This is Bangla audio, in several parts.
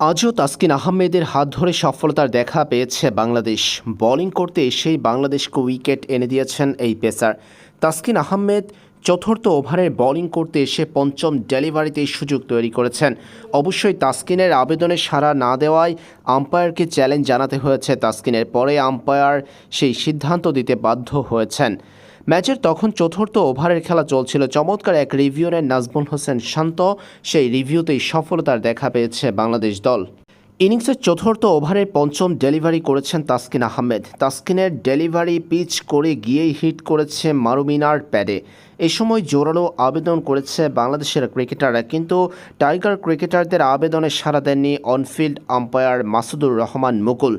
আজও তাসকিন আহমেদের হাত ধরে সফলতার দেখা পেয়েছে বাংলাদেশ। বোলিং করতে এসেই বাংলাদেশকে উইকেট এনে দিয়েছেন এই পেসার। তাসকিন আহমেদ চতুর্থ ওভারের বোলিং করতে এসে পঞ্চম ডেলিভারিতে সুযোগ তৈরি করেছেন। অবশ্যই তাসকিনের আবেদনে সাড়া না দেওয়ায় আম্পায়ারকে চ্যালেঞ্জ জানাতে হয়েছে তাসকিনের। পরে আম্পায়ার সেই সিদ্ধান্ত দিতে বাধ্য হয়েছেন। ম্যাচের তখন চতুর্থ ওভারের খেলা চলছিল। চমৎকার এক রিভিউ নেন নাজমুল হোসেন শান্ত, সেই রিভিউতেই সফলতার দেখা পেয়েছে বাংলাদেশ দল। ইনিংসের চতুর্থ ওভারে পঞ্চম ডেলিভারি করেছেন তাসকিন আহমেদ। তাসকিনের ডেলিভারি পিচ করে গিয়েই হিট করেছে মারুমিনার প্যাডে। এ সময় জোরালো আবেদন করেছে বাংলাদেশের ক্রিকেটাররা, কিন্তু টাইগার ক্রিকেটারদের আবেদনে সাড়া দেননি অনফিল্ড আম্পায়ার মাসুদুর রহমান মুকুল।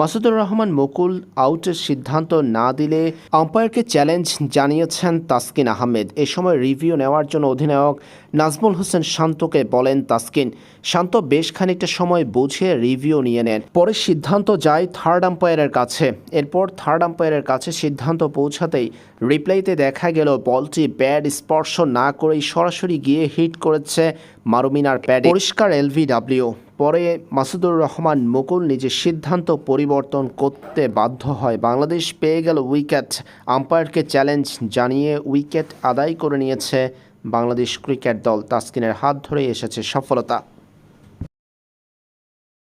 মাসুদুর রহমান মুকুল আউটের সিদ্ধান্ত না দিলে আম্পায়ারকে চ্যালেঞ্জ জানিয়েছেন তাসকিন আহমেদ। এ সময় রিভিউ নেওয়ার জন্য অধিনায়ক নাজমুল হোসেন শান্তকে বলেন তাসকিন, শান্ত বেশ খানিকটা সময় বুঝে রিভিউ নিয়ে নেন, পরে সিদ্ধান্ত যায় থার্ড আম্পায়ারের কাছে। এরপর থার্ড আম্পায়ারের কাছে সিদ্ধান্ত পৌঁছাতেই রিপ্লাইতে দেখা গেল বলটি ব্যাড স্পর্শ না করেই সরাসরি গিয়ে হিট করেছে মারুমিনার প্যাডে পরিষ্কার এলভিডাব্লিউ। পরে মাসুদুর রহমান মুকুল নিজের সিদ্ধান্ত পরিবর্তন করতে বাধ্য হয়। বাংলাদেশ পেয়ে গেল উইকেট। আম্পায়ারকে চ্যালেঞ্জ জানিয়ে উইকেট আদায় করে নিয়েছে বাংলাদেশ ক্রিকেট দল। তাসকিনের হাত ধরে এসেছে সফলতা।